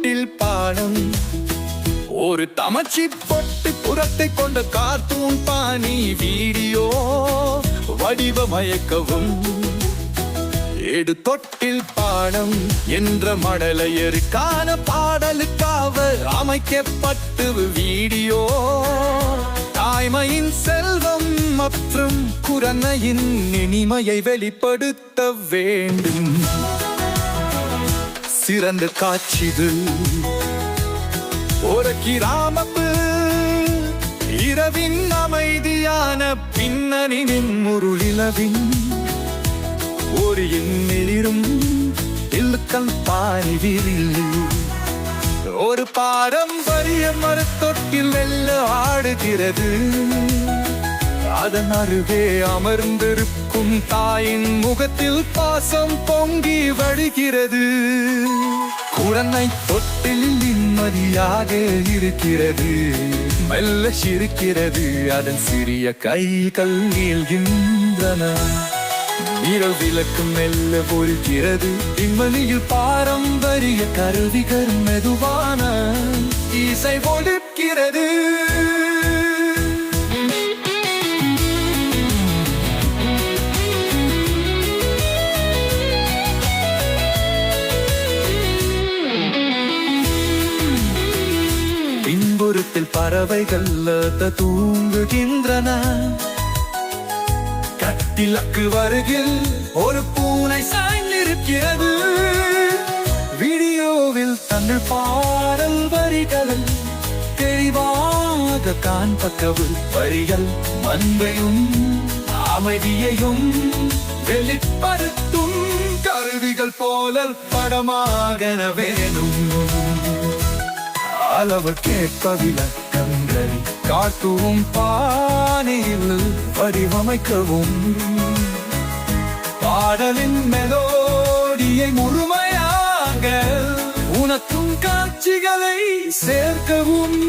தொட்டில் பாடம். ஒரு தமச்சி பொட்டு புறத்தை கொண்ட கார்த்தூன் பாணி வீடியோ வடிவமயக்கவும் ஏடு தொட்டில் பாடம் என்ற மடலையருக்கான பாடலுக்காக அமைக்கப்பட்டு வீடியோ. தாய்மையின் செல்வம் மற்றும் குரணையின் இனிமையை வெளிப்படுத்த வேண்டும். சிறந்த காட்சிது ஒரு கிராமப்பு இரவின் அமைதியான பின்னணியின் முருளிலவின். ஒரு எண்ணிலிரும் இல்லுக்கல் பாரிவில் ஒரு பாரம்பரிய மரத்தொட்டில் வெல்ல ஆடுகிறது. அதன் அருகே அமர்ந்திருக்கும் தாயின் முகத்தில் பாசம் பொங்கி வழிகிறது. குழந்தை தொட்டில் நிம்மதியாக இருக்கிறது. மெல்ல சிரிக்கிறது அதன் சிறிய கைகள் நீள்கின்றன. இரவு விளக்கு மெல்ல பொறுக்கிறது. இம்மணியில் பாரம்பரிய கருவிகள் மெதுவான இசை ஒழுக்கிறது பின்புறத்தில் பறவைகள் தூங்குகின்றன. கட்டிலக்கு வருகில் ஒரு பூனை சாய்ந்திருக்கிறது. வீடியோவில் தமிழ் பாடல் வரிகள் தெளிவாக காண்பக்கவு வரிகள் மண்பையும் அமைதியையும் வெளிப்படுத்தும் கருவிகள் போல படமாக வேணும். அளவு கேட்ப விளக்கங்கள் காட்டுவும் பாணியில் வடிவமைக்கவும். பாடலின் மெலோடியை முழுமையாக உனக்கும் காட்சிகளை சேர்க்கவும்.